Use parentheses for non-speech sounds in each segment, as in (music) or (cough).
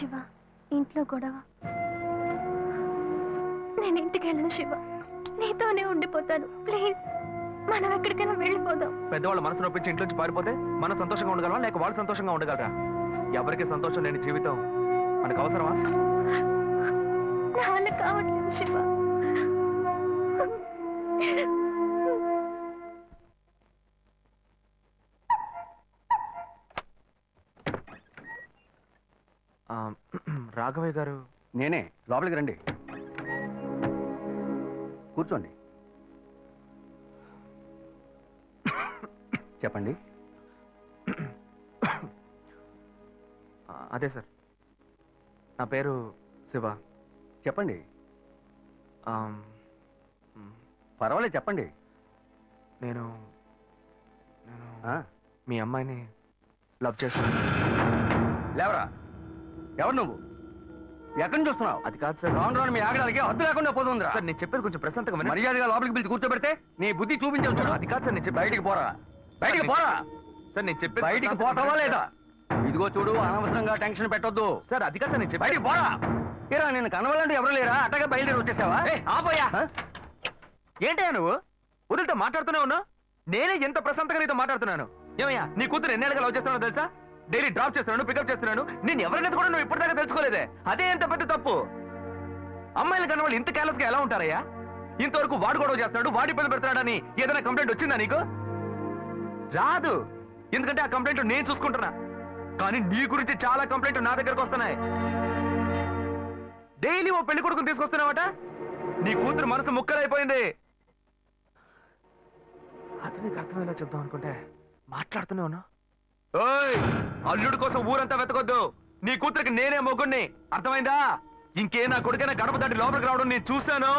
శివ ఇంట్లో గొడవ. నేను ఇంటికి వెళ్ళను శివ. నీతోనే ఉండిపోతాను. ప్లీజ్ మనం ఎక్కడికైనా వెళ్ళిపోదాం. పెద్దవాళ్ళు మనసు నొప్పించి ఇంట్లోంచి పారిపోతే మనం సంతోషంగా ఉండగలమా? లేక వాళ్ళు సంతోషంగా ఉండగలరా? ఎవరికి సంతోషం లేని జీవితం మనకు అవసరమా? కావట్లేదు శివ. రాఘవయ్య గారు? నేనే. లోపలికి రండి. కూర్చోండి. చెప్పండి. అదే సార్. నా పేరు శివ. చెప్పండి. పర్వాలేదు చెప్పండి. నేను నేను మీ అమ్మాయిని లవ్ చేస్తాను. లేవరా? ఎవరు నువ్వు? ఎక్కడి నుంచి చూస్తున్నావు అది కాదు సార్. రాను రాను మీ ఆగడానికి హద్దు లేకుండా పోతుందిరా. సార్ నేను చెప్పేది కొంచెం ప్రశాంతంగా వినండి. మర్యాదగా లోపలికి పిలిచి కూర్చోబెడితే నీ బుద్ధి చూపించావు చూడు. అది కాదు సార్ నేను చెప్పేది బయటికి పోరా. బయటికి పోరా. సార్ నేను చెప్పేది బయటికి ప్రశాంతంగా పోతావా వినండి లేదా. ఇదిగో చూడు అనవసరంగా టెన్షన్ పెట్టొద్దు. సార్ అది కాదు సార్ నేను చెప్పేది బయటికి పోరా. ఏరా నేను కనవాలంటే ఎవరు లేరా? అట్టగా బయలుదేరి వచ్చేసావా? ఆపోయా? ఏంటయ్యా నువ్వు? వదిలితో మాట్లాడుతూనే ఉన్నా నేనే ఎంత ప్రశాంతంగా నీతో మాట్లాడుతున్నాను. ఏమయ్యా నీ కూతురు ఎన్నేళ్ళగా లవ్ చేస్తున్నానో తెలుసా? డైలీ డ్రాప్ చేస్తున్నాను పికప్ చేస్తున్నాను. నేను ఎవరనేది కూడా నువ్వు ఇప్పటిదాకా తెలుసుకోలేదే. అదే ఎంత పెద్ద తప్పు? అమ్మాయిల కన్నా వాళ్ళు ఇంత కేర్లెస్గా ఎలా ఉంటారయ్యా? ఇంతవరకు వాడు గొడవ చేస్తున్నాడు వాడి పని పెడతాడని ఏదైనా కంప్లైంట్ వచ్చిందా నీకు? రాదు. ఎందుకంటే ఆ కంప్లైంట్ నేను చూసుకుంటున్నా. కానీ నీ గురించి చాలా కంప్లైంట్ నా దగ్గరకు వస్తున్నాయి. డైలీ ఓ పెళ్ళి కొడుకుని తీసుకొస్తున్నావట? నీ కూతురు మనసు ముక్కలైపోయింది. అతనికి అర్థమయ్యేలా చెప్దాం అనుకుంటే మాట్లాడుతూనే ఉన్నా. ఓయ్ అల్లుడు కోసం ఊరంతా వెతకొద్దు. నీ కూతురికి నేనే మొగ్గుణ్ణి అర్థమైందా? ఇంకే నా కొడుకైనా గడప దాటి లోపలికి రావడం నేను చూశాను.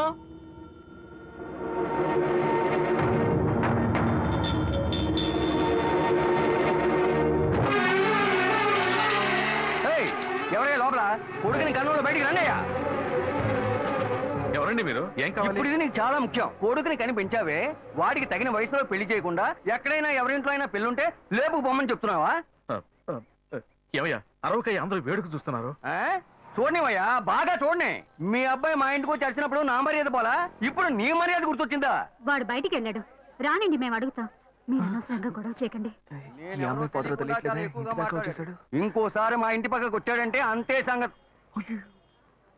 ఏయ్, ఎవరయ్యా లోపల? కొడుకుని కన్నులో బయటికి రండియ్యా ఎవరండి మీరు. ఏం ఇప్పుడు ఇది నీకు చాలా ముఖ్యం. కొడుకుని కని పెంచావే వాడికి తగిన వయసులో పెళ్ళి చేయకుండా ఎక్కడైనా ఎవరింట్లో అయినా పెళ్ళుంటే లేపుకు పొమ్మని చెప్తున్నావా? ఏమయ్యా అరవకయ్య అందరూ వేడుక చూస్తున్నారు. ఆ? చూడనివయ్యా బాగా చూడని. మీ అబ్బాయి మా ఇంటికి వచ్చి వచ్చినప్పుడు నా మర్యాద పోలా? ఇప్పుడు నీ మర్యాద గుర్తొచ్చిందా? వాడు బయటికి వెళ్ళాడు. రానండి మేము అడుగుతాం. మీరు అనవసరంగా గొడవ చేయకండి. ఈ అమ్మాయి పొదలో తెలియట్లేదే? ఇంటి దాకా వచ్చేసాడు? ఇంకోసారి మా ఇంటి పక్కకు వచ్చాడంటే అంతే సంగతి.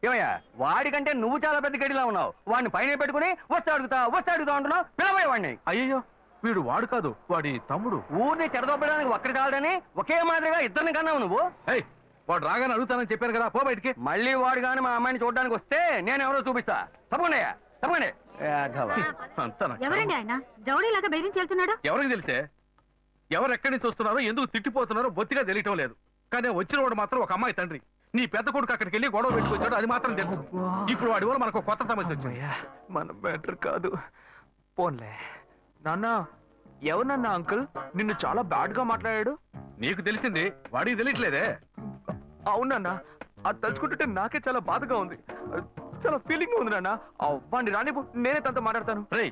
ఏమయ్యా వాడికంటే నువ్వు చాలా పెద్ద గడిలా ఉన్నావు. వాడిని పైన పెట్టుకుని వస్తే అడుగుతా వస్తే అడుగుతా అంటున్నావు పిలవయ్య వాడిని. అయ్యయ్యో వీడు వాడు కాదు వాడి తమ్ముడు. ఊరిని చెడదొబ్బడానికి ఒక్కడి చాలదని ఒకే మాదిరిగా ఇద్దరిని కన్నావు నువ్వు. ఏయ్ వాడు రాగానే అడుగుతానని చెప్పాను కదా పో బయటికి. మళ్ళీ వాడు కానీ మా అమ్మాయిని చూడడానికి వస్తే నేను ఎవరో చూపిస్తా. తప్పకుండా తప్పకుండా అంతా నాకు ఎవరండి ఆయన? రౌడీలాగా బెదిరించి వెళ్తున్నాడు ఎవరికి తెలిసే? ఎవరు ఎక్కడి నుంచి వస్తున్నారో ఎందుకు తిట్టిపోతున్నారో బొత్తిగా తెలియటం లేదు. కానీ వచ్చిన వాడు మాత్రం ఒక అమ్మాయి తండ్రి. నీ పెద్ద కొడుకు అక్కడికి వెళ్ళి గొడవ పెట్టుకొచ్చాడు అది మాత్రం తెలుసు. ఇప్పుడు వాడి వల్ల మనకు కొత్త సమస్య వచ్చింది. మన బెటర్ కాదు. పోన్లే. నాన్న ఎవరన్నా అంకుల్ నిన్ను చాలా బ్యాడ్గా మాట్లాడాడు. నీకు తెలిసింది వాడికి తెలియట్లేదే. అవునన్నా అది తలుచుకుంటుంటే నాకే చాలా బాధగా ఉంది. చాలా ఫీలింగ్ ఉంది నాన్న. వాడిని రానిపో నేనే తనతో మాట్లాడతాను. రేయ్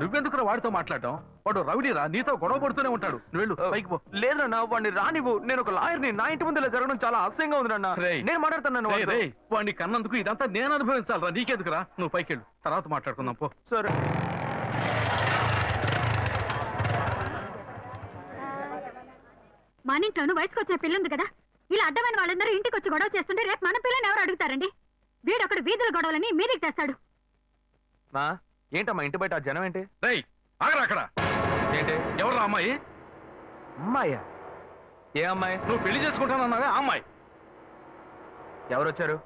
నువ్వెందుకు వాడితో మాట్లాడటం? వాడు రౌడీరా నీతో గొడవ పడుతూనే ఉంటాడు. నువ్వు వెళ్ళు పైకి పో. లేదు నాన్న వాడిని రానివ్వు. నేను ఒక లాయర్ని. నా ఇంటి ముందు ఇలా జరగడం చాలా అసహ్యంగా ఉంది రేయ్. నేను మాట్లాడతాను నాన్న రేయ్, వాడితో. రేయ్, వాడిని కన్నందుకు ఇదంతా నేను అనుభవించాలరా. నీకెందుకురా? నువ్వు పైకి వెళ్ళు. తర్వాత మాట్లాడుకుందాం పో. సరే. మన ఇంట్లోనూ వయసుకు వచ్చిన పిల్ల ఉంది కదా? ఇలా అడ్డమైన వాళ్ళందరూ ఇంటికి వచ్చి గొడవ చేస్తుంటే రేపు మన పిల్లని ఎవరు అడుగుతారండి? వీడొకడు వీధుల గొడవలని మీదికి తెస్తాడు. మా ఏంటమ్మా ఇంటి బయట ఆ జనం ఏంటి? రేయ్ ఆగరా అక్కడ. ఏంటి? ఎవరు అమ్మాయి? అమ్మాయ్యా ఏ అమ్మాయి? నువ్వు పెళ్ళి చేసుకుంటానన్నావే ఆ అమ్మాయి. ఎవరొచ్చారు?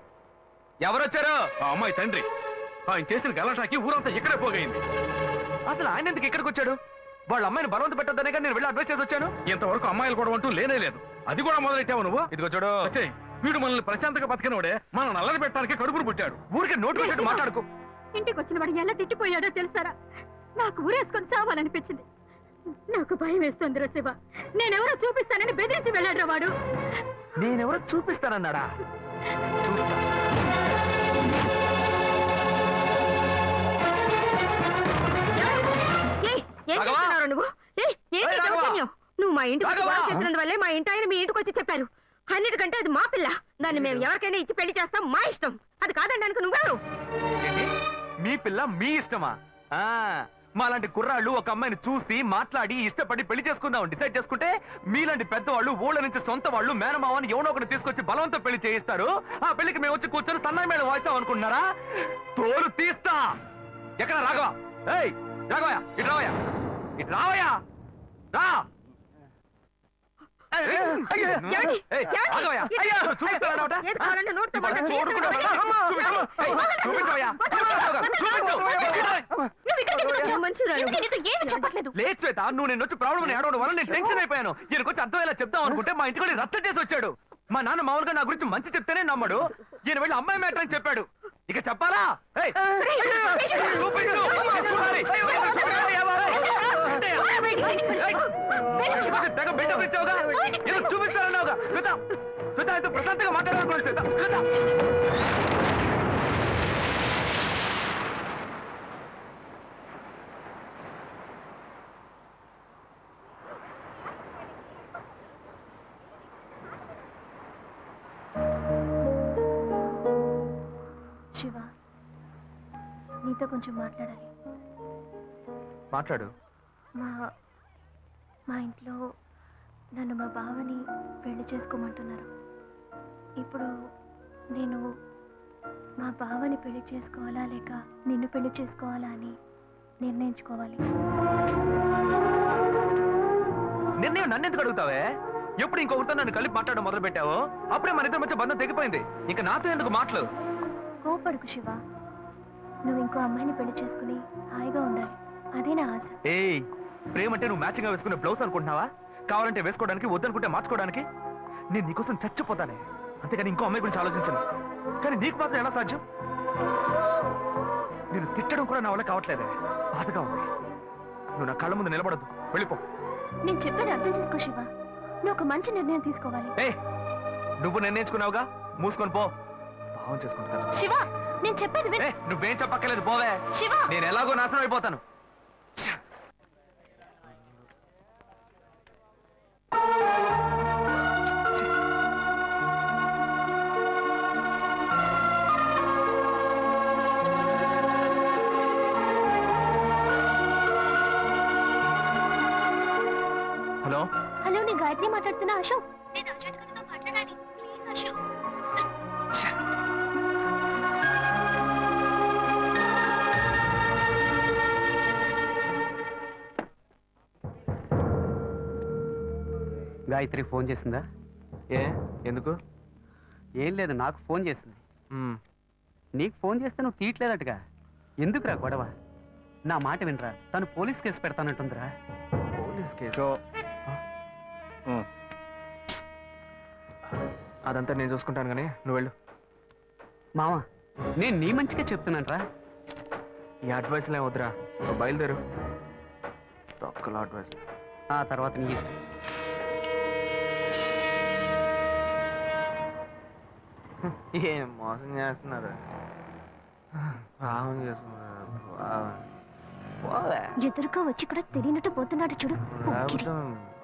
ఎవరొచ్చారు? ఆ అమ్మాయి తండ్రి. ఆయన చేసిన గలాటాకి ఊరంతా ఇక్కడే పోగైంది. అసలు ఆయన ఎందుకు ఇక్కడికి వచ్చాడు? వాళ్ళ అమ్మాయిని బలవంత పెట్టొద్దనే నేను వెళ్ళి అడ్వైస్ చేసి వచ్చాను. ఇంతవరకు అమ్మాయిలు కూడా అంటూ లేనే లేదు. అది కూడా మొదలెట్టావు నువ్వు? ఇదిగో చూడు. వీడు మనల్ని ప్రశాంతంగా బతికినోడే మన నల్లని పెట్టడానికి కడుపును పుట్టాడు. ఊరికే నోటు మాట్లాడుకో. ఇంటికి వచ్చిన వాడు ఎలా తిట్టిపోయాడో తెలుసారా? నాకు ఊరేసుకొని చావాలనిపించింది. నాకు భయం వేస్తుంది శివ. నేనెవరో చూపిస్తానని బెదిరించి వెళ్ళాడు వాడు. నేనెవరో చూపిస్తానన్నాడా? చూస్తా. నువ్వు? నువ్వు మా ఇంటికి చేస్తున్నందువల్లే మా ఇంటి ఆయన మీ ఇంటికి వచ్చి చెప్పారు. అన్నిటికంటే అది మా పిల్ల. దాన్ని మేము ఎవరికైనా ఇచ్చి పెళ్ళి చేస్తాం మా ఇష్టం. అది కాదనడానికి నువ్వెవరు? ఏంటి? మీ పిల్ల మీ ఇష్టమా? ఆ మాలాంటి కుర్రాళ్ళు ఒక అమ్మాయిని చూసి మాట్లాడి ఇష్టపడి పెళ్ళి చేసుకుందాం డిసైడ్ చేసుకుంటే మీలాంటి పెద్దవాళ్ళు ఊళ్ళ నుంచి సొంత వాళ్ళు మేనమావని ఎవనో ఒకటి తీసుకొచ్చి బలవంతం పెళ్ళి చేయిస్తారు. ఆ పెళ్ళికి మేము వచ్చి కూర్చొని సన్నాయి మేడం వాయిస్తాం అనుకుంటున్నారా? తోలు తీస్తా. ఎక్కడ? రాఘవ. ఏయ్ రాఘవయ్య ఇటు రావయ్యా. ఇటు రావయ్యా. రా. లేదు శ్వేత నువ్వు నేను వచ్చి ప్రాబ్లం అని ఏడవడం వల్ల నేను టెన్షన్ అయిపోయాను ఈయనకు వచ్చి అర్థమయ్యేలా చెప్తాం అనుకుంటే మా ఇంటికి వెళ్ళి రచ్చ చేసి వచ్చాడు మా నాన్న మామూలుగా నా గురించి మంచి చెప్తేనే నమ్మడు ఈయన వెళ్ళి అమ్మాయి మ్యాటర్ అని చెప్పాడు ఇక చెప్పాలా తెగ ఇచ్చావుగా ఏదో చూపిస్తానన్నావుగా శ్వేత శ్వేత అయితే ప్రశాంతంగా మాట్లాడాలనుకోండి శ్వేత శ్వేత నీతో కొంచెం మాట్లాడాలి. మాట్లాడు. మా మా ఇంట్లో నన్ను మా బావని పెళ్ళి చేసుకోమంటున్నారు. ఇప్పుడు నేను మా బావని పెళ్ళి చేసుకోవాలా లేక నిన్ను పెళ్ళి చేసుకోవాలా అని నిర్ణయించుకోవాలి. నిర్ణయం నన్ను ఎందుకు అడుగుతావే? ఎప్పుడు ఇంకొకరితో నన్ను కలిపి మాట్లాడడం మొదలు పెట్టావో అప్పుడే మన ఇద్దరి మధ్య బంధం తెగిపోయింది. ఇంకా నాతో ఎందుకు మాటలు కోపడుకు శివ. నువ్వు ఇంకో అమ్మాయిని పెళ్ళి చేసుకుని హాయిగా ఉండాలి. అదే నా ఆశ. ఏయ్ ప్రేమ అంటే నువ్వు మ్యాచింగ్గా వేసుకునే బ్లౌజ్ అనుకుంటున్నావా? కావాలంటే వేసుకోవడానికి వద్దనుకుంటే మార్చుకోవడానికి. నేను నీకోసం చచ్చిపోతానే. అంతేగాని ఇంకో అమ్మాయి గురించి ఆలోచించను. కానీ నీకు మాత్రం ఎలా సాధ్యం? నేను తిట్టడం కూడా నా వల్ల కావట్లేదే. బాధగా ఉంది. నువ్వు నా కళ్ళ ముందు నిలబడద్దు. వెళ్ళిపో. నేను చెప్పేది అర్థం చేసుకో శివ. నువ్వు ఒక మంచి నిర్ణయం తీసుకోవాలి. ఏ నువ్వు నిర్ణయించుకున్నావుగా? మూసుకొని పో. భావం చేసుకుంటాను శివ నేను చెప్పేది విను. ఏ నువ్వేం చెప్పక్కర్లేదు పోవే. శివ! నేను ఎలాగో నాశనం అయిపోతాను. హలో? హలో నేను గాయత్రి మాట్లాడుతున్నా అశోక్. నేను అర్జెంట్గా నీతో మాట్లాడాలి. ప్లీజ్ అశోక్. గాయత్రి ఫోన్ చేసిందా? ఏ ఎందుకు? ఏం లేదు నాకు ఫోన్ చేసింది. నీకు ఫోన్ చేస్తే నువ్వు తీయట్లేదటగా. ఎందుకురా గొడవ? నా మాట వినరా. తను పోలీస్ కేసు పెడతానంటుందిరా. Police case? అదంతా నేను చూసుకుంటాను కానీ నువ్వు వెళ్ళు. మావా నేను నీ మంచిగా చెప్తున్నానరా. ఈ అడ్వైస్లే వద్దురా? బయలుదేరు. తొక్కల అడ్వైస్ ఆ తర్వాత నీ ఇష్టం. ఏం మోసం చేస్తున్నారు? పాపం చేస్తున్నారు పాపం. పోవే. ఎదురుగా వచ్చి కూడా తెలియనట్టు పోతున్నాడు చూడు. లేకపోతే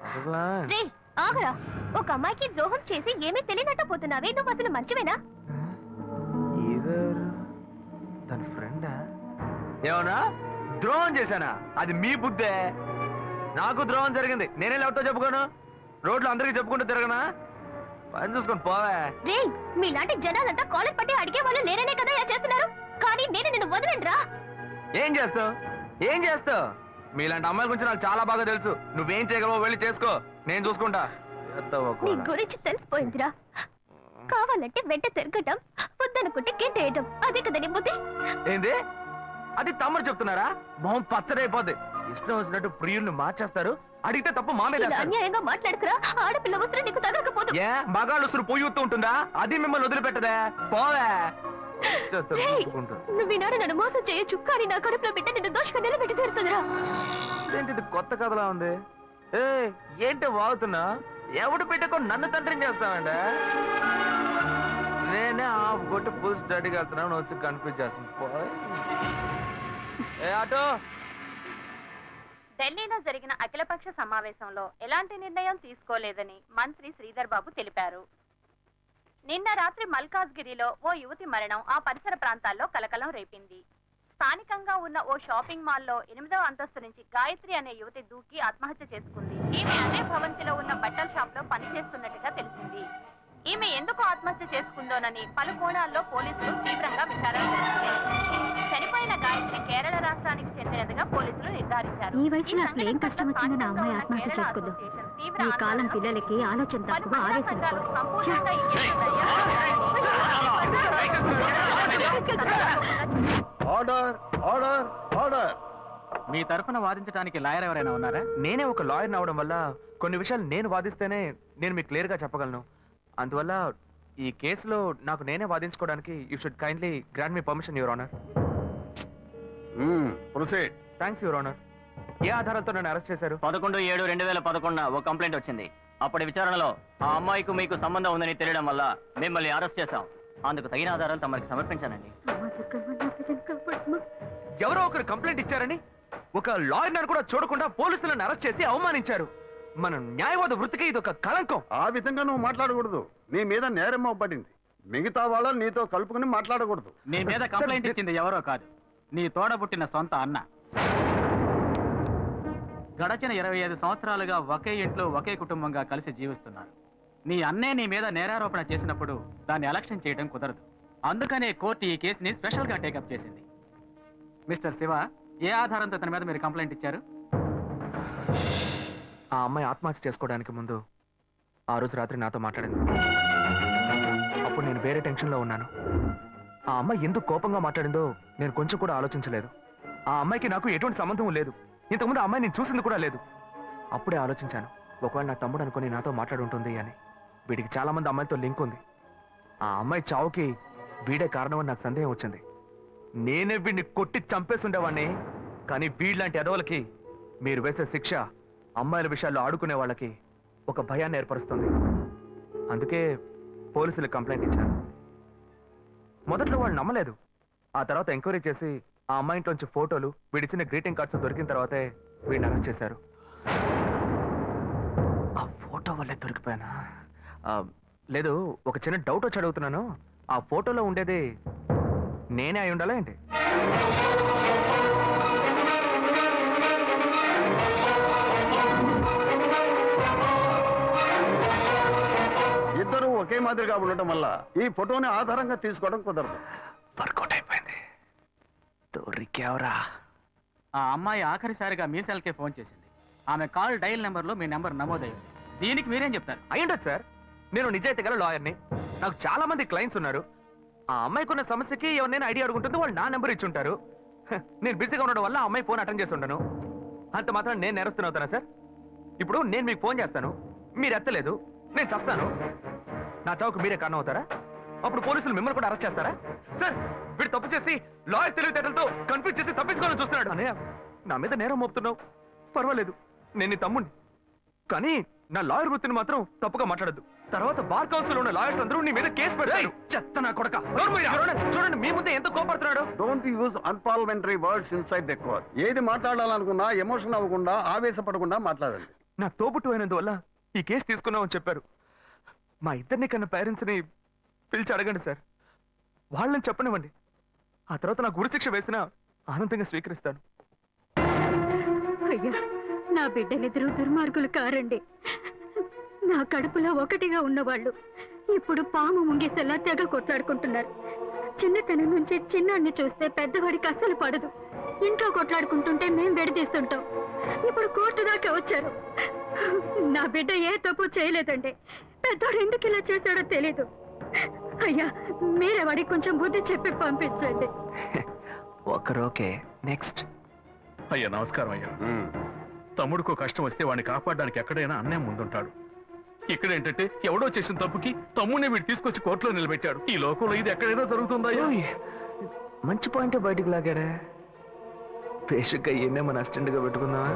అసలా రే ఆగరా. ఒక అమ్మాయికి ద్రోహం చేసి ఏమీ తెలియనట్టు పోతున్నావే? నువ్వు అసలు మంచివేనా? తన ఫ్రెండా? ఏమన్నా? ద్రోహం చేశానా? అది మీ బుద్ధే. నాకు ద్రోహం జరిగింది. నేనే ఎవరితో చెప్పుకోను. రోడ్లు అందరికీ చెప్పుకుంటూ తిరగనా? పని చూసుకొని పోవే. రే మీలాంటి జనాలంతా కాలర్ పట్టి అడిగే వాళ్ళు లేరనే కదా ఇలా చేస్తున్నారు. కానీ నేను నిన్ను వదలండ్రా ఏం చేస్తావు? ఏం చేస్తావు? మీలాంటి అమ్మాయిల గురించి నాకు చాలా బాగా తెలుసు. నువ్వేం చేయగలవో వెళ్ళి చేసుకో. నేను చూసుకుంటా. నీ? గురించి తెలిసిపోయిందిరా. కావాలంటే వెంట తిరగటం వద్దనుకుంటే గెంటేయటం. అదే కదా నీ బుద్ధి? ఏంది? అది తమ్ముడు చెప్తున్నారా? మొహం పచ్చడైపోద్ది. ఇష్టం వచ్చినట్టు ప్రియుల్ని మార్చేస్తారు అడిగితే తప్పు మా మీద. అన్యాయంగా మాట్లాడుకురా? ఆడపిల్ల వస్త్రం నీకు తగలకపోదు ఏ? మగాళ్ళు ఉసురు పోయూతూ ఉంటుందా? అది మిమ్మల్ని వదిలిపెట్టదే. పోవే. నువ్వు ఈనాడు నన్ను మోసం చేయొచ్చు కానీ నా కడుపులో బిడ్డ నిన్ను దోషగా నిలబెట్టి తీరుతుందిరా. కొత్త కథలా ఉంది? ఏ ఏంటి వాగుతున్నా? ఎవడు పెట్టుకొని నన్ను తండ్రిని చేస్తావండి నేనే ఆఫ్ కొట్టి పూసి స్టడీకి వెళ్తున్నాను వచ్చి కన్ఫ్యూజ్ చేస్తుంది. ఏ ఆటో? ఢిల్లీలో జరిగిన అఖిలపక్ష సమావేశంలో ఎలాంటి నిర్ణయం తీసుకోలేదని మంత్రి శ్రీధర్ బాబు తెలిపారు. నిన్న రాత్రి మల్కాజ్గిరిలో ఓ యువతి మరణం ఆ పరిసర ప్రాంతాల్లో కలకలం రేపింది. స్థానికంగా ఉన్న ఓ షాపింగ్ మాల్లో ఎనిమిదవ అంతస్తు నుంచి గాయత్రి అనే యువతి దూకి ఆత్మహత్య చేసుకుంది. ఈమె అదే భవంతిలో ఉన్న బట్టల షాప్లో పనిచేస్తున్నట్టుగా తెలిసింది. ఈమె ఎందుకు ఆత్మహత్య చేసుకుందోనని పలు కోణాల్లో పోలీసులు తీవ్రంగా విచారణ చేస్తున్నారు. చనిపోయిన గాయత్రి కేరళ రాష్ట్రానికి చెందినదిగా పోలీసులు నిర్ధారించారు. ఈ వయసులో అసలు ఏం కష్టం అమ్మాయి ఆత్మహత్య చేసుకుందో? ఈ కాలం పిల్లలకి ఆలోచన తక్కువ ఆవేశం ఆర్డర్ ఆర్డర్ ఆర్డర్. మీ తరఫున వాదించడానికి లాయర్ ఎవరైనా ఉన్నారా? నేనే ఒక లాయర్ అవడం వల్ల కొన్ని విషయాలు నేను వాదిస్తేనే నేను మీకు క్లియర్గా చెప్పగలను. అందువల్ల ఈ కేసులో నాకు నేనే వాదించుకోవడానికి you should kindly grand me permission your honour proceed thanks your honour ఏ ఆధారాలతో నన్ను అరెస్ట్ చేశారు? పదకొండు ఏడు రెండు వేల పదకొండున ఓ కంప్లైంట్ వచ్చింది. అప్పటి విచారణలో ఆ అమ్మాయికి మీకు సంబంధం ఉందని తెలియడం వల్ల మిమ్మల్ని అరెస్ట్ చేశాం. అందుకు తగిన ఆధారాలు తమరికి సమర్పించానండి. ఎవరో ఒకరు కంప్లైంట్ ఇచ్చారని ఒక లాయర్ కూడా చూడకుండా పోలీసులను అరెస్ట్ చేసి అవమానించారు. మన న్యాయవాద వృత్తికి ఇది ఒక కళంకం. ఆ విధంగా నువ్వు మాట్లాడకూడదు. నీ మీద నేరం పడింది మిగతా వాళ్ళని నీతో కలుపుకుని మాట్లాడకూడదు. నీ మీద కంప్లైంట్ ఇచ్చింది ఎవరో కాదు. నీ తోడబుట్టిన సొంత అన్న. గడచిన ఇరవై ఐదు సంవత్సరాలుగా ఒకే ఇంట్లో ఒకే కుటుంబంగా కలిసి జీవిస్తున్నారు. నీ అన్నే నీ మీద నేరారోపణ చేసినప్పుడు దాన్ని ఎలక్షన్ చేయడం కుదరదు. అందుకనే కోర్టు ఈ కేసుని స్పెషల్గా టేకప్ చేసింది. మిస్టర్ శివ ఏ ఆధారంతో తన మీద మీరు కంప్లైంట్ ఇచ్చారు? ఆ అమ్మాయి ఆత్మహత్య చేసుకోవడానికి ముందు ఆ రోజు రాత్రి నాతో మాట్లాడింది. అప్పుడు నేను వేరే టెన్షన్లో ఉన్నాను. ఆ అమ్మాయి ఎందుకు కోపంగా మాట్లాడిందో నేను కొంచెం కూడా ఆలోచించలేదు. ఆ అమ్మాయికి నాకు ఎటువంటి సంబంధం లేదు. ఇంతకుముందు ఆ అమ్మాయి నేను చూసింది కూడా లేదు. అప్పుడే ఆలోచించాను ఒకవేళ నా తమ్ముడు అనుకుని నాతో మాట్లాడుంటుంది అని. వీడికి చాలా మంది అమ్మాయితో లింక్ ఉంది. ఆ అమ్మాయి చావుకి వీడే కారణం అని నాకు సందేహం వచ్చింది. నేనే వీడిని కొట్టి చంపేసి ఉండేవాడిని కానీ వీళ్ళంటి ఎదవలకి మీరు వేసే శిక్ష అమ్మాయిల విషయాల్లో ఆడుకునే వాళ్ళకి ఒక భయాన్ని ఏర్పరుస్తుంది. అందుకే పోలీసులు కంప్లైంట్ ఇచ్చారు. మొదట్లో వాళ్ళు నమ్మలేదు. ఆ తర్వాత ఎంక్వైరీ చేసి ఆ అమ్మాయి ఇంట్లోంచి ఫోటోలు వీడిచ్చిన గ్రీటింగ్ కార్డ్స్ దొరికిన తర్వాతే వీడిని అరెస్ట్ చేశారు. ఆ ఫోటో వల్లే దొరికిపోయానా? లేదు ఒక చిన్న డౌట్ వచ్చి అడుగుతున్నాను. ఆ ఫోటోలో ఉండేది నేనే అయి ఉండాలా ఏంటి? మాదిరిగా ఉండటం వల్ల ఈ ఫోటోని ఆధారంగా తీసుకోవడం కుదరదు. వర్కౌట్ అయిపోయింది. దొరికావరా? ఆ అమ్మాయి ఆఖరిసారిగా మీ సెల్కే ఫోన్ చేసింది. ఆమె కాల్ డైల్ నెంబర్లో మీ నెంబర్ నమోదైంది. దీనికి మీరేం చెప్తారు? అయ్యుండదు సార్. నేను నిజాయితీ గల లాయర్ని. నాకు చాలా మంది క్లయింట్స్ ఉన్నారు. ఆ అమ్మాయికి ఉన్న సమస్యకి ఎవరినైనా ఐడియా అడుగుంటుంది వాళ్ళు నా నెంబర్ ఇచ్చి ఉంటారు. నేను బిజీగా ఉండడం వల్ల ఆ అమ్మాయి ఫోన్ అటెండ్ చేసి ఉండను. అంత మాత్రం నేను నేరస్తున్నా అవుతానా సార్? ఇప్పుడు నేను మీకు ఫోన్ చేస్తాను. మీరు ఎత్తలేదు. నేను చస్తాను. నా చావుకు మీరే కారణం అవుతారా అప్పుడు పోలీసులు మిమ్మల్ని కూడా అరెస్ట్ చేస్తారా? సార్ వీడు తప్పు చేసి లాయర్ తెలివితేటలతో కన్ఫ్యూజ్ చేసి తప్పించుకోవాలని చూస్తున్నాడు. అన్నయ్య నా మీద నేరం మోపుతున్నావు. పర్వాలేదు నేను నీ తమ్ముడిని కానీ నా లాయర్ వృత్తిని మాత్రం తప్పుగా మాట్లాడద్దు. తర్వాత బార్ కౌన్సిల్ ఉన్న లాయర్స్ అందరూ నీ మీద కేసు పెడతారు. చెత్త నా కొడక. చూడండి చూడండి మీ ముందే ఎంత కోపడుతున్నాడు. Don't use unparliamentary words inside the court ఏది మాట్లాడాలనుకున్నా ఎమోషన్ అవ్వకుండా ఆవేశపడకుండా మాట్లాడండి. నా తోబుట్టు అయినందువల్ల ఈ కేసు తీసుకున్నామని చెప్పారు. మా ఇద్దరిని కన్న పేరెంట్స్ని పిలిచి అడగండి సార్. వాళ్ళని చెప్పనివ్వండి. ఆ తర్వాత నా గురుశిక్ష వేసినా ఆనందంగా స్వీకరిస్తాను. అయ్యా నా బిడ్డలిద్దరూ దుర్మార్గులు కారండి. నా కడుపులో ఒకటిగా ఉన్నవాళ్ళు ఇప్పుడు పాము ముంగేసేలా తెగ కొట్లాడుకుంటున్నారు. చిన్నతనం నుంచి చిన్నాన్ని చూస్తే పెద్దవాడికి అస్సలు పడదు. ఇంట్లో కొట్లాడుకుంటుంటే మేం విడదీస్తుంటాం. ఇప్పుడు కోర్టు దాకా వచ్చారు. నా బిడ్డ ఏ తప్పు చేయలేదండి. పెద్దోడు ఎందుకు ఇలా చేశాడో తెలీదు. అయ్యా మీరే వాడికి కొంచెం బుద్ధి చెప్పి పంపించండి. (laughs) ఒకరు ఓకే నెక్స్ట్. అయ్యా నమస్కారం అయ్యా. తమ్ముడికో కష్టం వస్తే వాడిని కాపాడడానికి ఎక్కడైనా అన్నే ముందుంటాడు. ఇక్కడ ఏంటంటే ఎవడో చేసిన తప్పుకి తమ్ముడిని వీడు తీసుకొచ్చి కోర్టులో నిలబెట్టాడు. ఈ లోకంలో ఇది ఎక్కడైనా జరుగుతుందయ్యా ఓయ్, మంచి పాయింట్ బయటికి లాగాడే బేసిక్గా ఈయనే మన అసిస్టెంట్గా పెట్టుకుందామా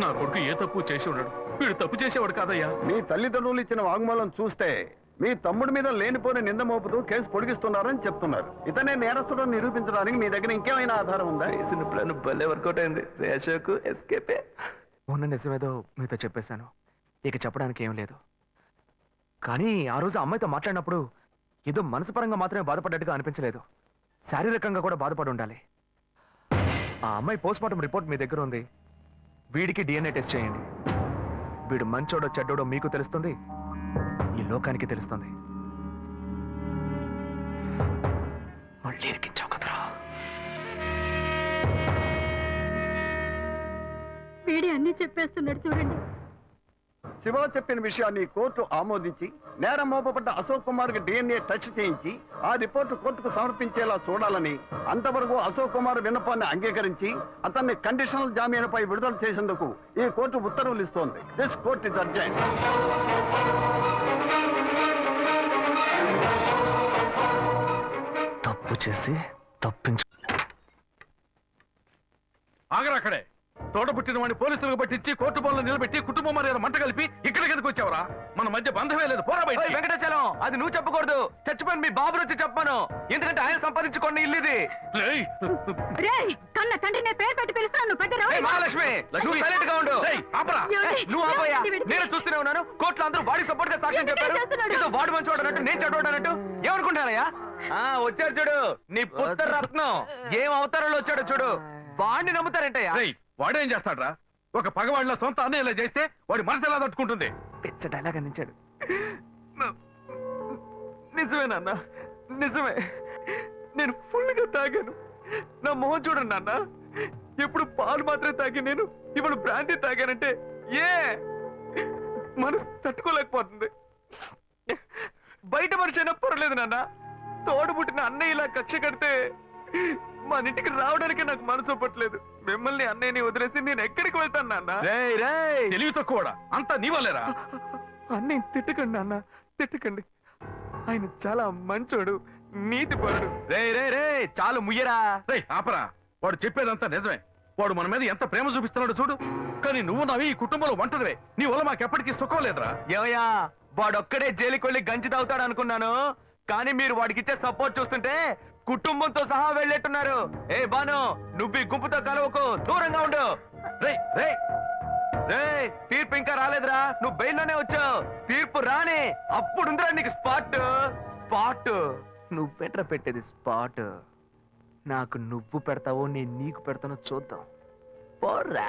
నా కొడుకు ఏ తప్పు చేసి ఉండడు వీడు తప్పు చేసేవాడు కాదయ్యా. మీ తల్లిదండ్రులు ఇచ్చిన వాంగ్మూలం చూస్తే మీ తమ్ముడి మీద లేనిపోని నింద మోపుతూ కేసు పొడిగిస్తున్నారని చెప్తున్నారు. ఇతనే నేరస్తుడని నిరూపించడానికి మీ దగ్గర ఇంకేమైనా ఆధారం ఉందా? వేసిన ప్లాన్ భలే వర్కౌట్ అయింది. రేషోకు ఎస్కేపే. ఉన్న నిజమేదో మీతో చెప్పేశాను. ఇక చెప్పడానికి ఏం లేదు. కానీ ఆ రోజు అమ్మాయితో మాట్లాడినప్పుడు ఏదో మనసుపరంగా మాత్రమే బాధపడ్డట్టుగా అనిపించలేదు. శారీరకంగా కూడా బాధపడి ఉండాలి. ఆ అమ్మాయి పోస్ట్మార్టం రిపోర్ట్ మీ దగ్గర ఉంది. వీడికి డిఎన్ఏ టెస్ట్ చేయండి. వీడు మంచోడో చెడ్డోడో మీకు తెలుస్తుంది. ఈ లోకానికి తెలుస్తుంది. మళ్ళీ ఇరికించావు కదరా. వీడి అన్ని చెప్పేస్తున్నాడు చూడండి. శివ చెప్పిన విషయాన్ని కోర్టు ఆమోదించి నేరం మోపబడ్డ అశోక్ కుమార్కి డిఎన్ఏ టెస్ట్ చేయించి ఆ రిపోర్టు కోర్టుకు సమర్పించేలా చూడాలని అంతవరకు అశోక్ కుమార్ విన్నపాన్ని అంగీకరించి అతన్ని కండిషనల్ జామీనుపై విడుదల చేసేందుకు ఈ కోర్టు ఉత్తర్వులు ఇస్తోంది. దిస్ కోర్ట్ ఇస్ అర్జెంట్ తప్పు చేసి తప్పించు ఆగరక్కడే తోట పుట్టిన వాడిని పోలీసులకు పట్టించి కోర్టు బోన్లో నిలబెట్టి కుటుంబం మర్యాద మంట కలిపి ఇక్కడికి ఎందుకు వచ్చావరా? మన మధ్య బంధమే లేదు. పోరా. వెంకటాచలం అది నువ్వు చెప్పకూడదు. చచ్చిపోయిన మీ బాబు వచ్చి చెప్పాను. ఎందుకంటే ఆయన సంపాదించుకోండి ఇల్లు ఇది. రేయ్, రేయ్ కన్న తండ్రిని పేరు పెట్టి పిలుస్తాను మహాలక్ష్మి సైలెంట్గా ఉండు. నువ్వు ఆపోయా? నేను చూస్తూనే ఉన్నాను. కోర్టులో అందరూ వాడి సపోర్ట్గా సాక్ష్యం చెప్పారు? ఏదో వాడు మంచి అన్నట్టు నేను ఏమనుకుంటానయ్యా ఆ వచ్చాడు చూడు. నీ పుత్ర రత్నం. ఏం అవతారంలో వచ్చాడో చూడు. వాడిని నమ్ముతారేంటయ్యా? రేయ్, వాడేం చేస్తాడ్రా? ఒక పగవాడిలా సొంత అన్నయ్య ఇలా చేస్తే వాడి మనసు ఎలా తట్టుకుంటుంది? పిచ్చ డైలాగ్ అందించాడు. నిజమే నాన్న నిజమే. నేను ఫుల్గా తాగాను. నా మొహం చూడండి నాన్న. ఎప్పుడు పాలు మాత్రమే తాగి నేను ఇప్పుడు బ్రాంతి తాగానంటే ఏ మనసు తట్టుకోలేకపోతుంది. బయట మనిషి అయినా పర్లేదు నాన్న. తోడు పుట్టిన అన్నయ్య ఇలా కక్ష కడితే మన ఇంటికి రావడానికి నాకు మనసు ఒప్పట్లేదు. మిమ్మల్ని అన్నయ్యని వదిలేసి నేను ఎక్కడికి వెళ్తాను నాన్న? తెలివి తక్కువడా అంతా నీ వల్లేరా? అన్నయ్య తిట్టకండి అన్న తిట్టకండి. ఆయన చాలా మంచోడు నీతిపరుడు. రే రే రే చాలు ముయ్యరా! రేయ్ ఆపరా. వాడు చెప్పేదంతా నిజమే. వాడు మన మీద ఎంత ప్రేమ చూపిస్తున్నాడు చూడు. కానీ నువ్వు నావి ఈ కుటుంబంలో ఒంటరివే. నీ వల్ల మాకెప్పటికీ సుఖం లేదురా. ఏమయ్యా? వాడొక్కడే జైలుకి వెళ్ళి గంజి తాగుతాడు అనుకున్నాను కానీ మీరు వాడికి ఇచ్చే సపోర్ట్ చూస్తుంటే కుటుంబంతో సహా వెళ్ళేట్టున్నారు. ఏ బాను నువ్వు ఈ గుంపుతో కలవకు దూరంగా ఉండు. రే రే రే తీర్పు ఇంకా రాలేదురా. నువ్వు బయల్లోనే వచ్చావు. తీర్పు రాని అప్పుడుందిరా నీకు స్పాట్. స్పాట్. నువ్వు బెటర్ పెట్టేది స్పాట్. నాకు నువ్వు పెడతావో నేను నీకు పెడతానో చూద్దాం. పోర్రా.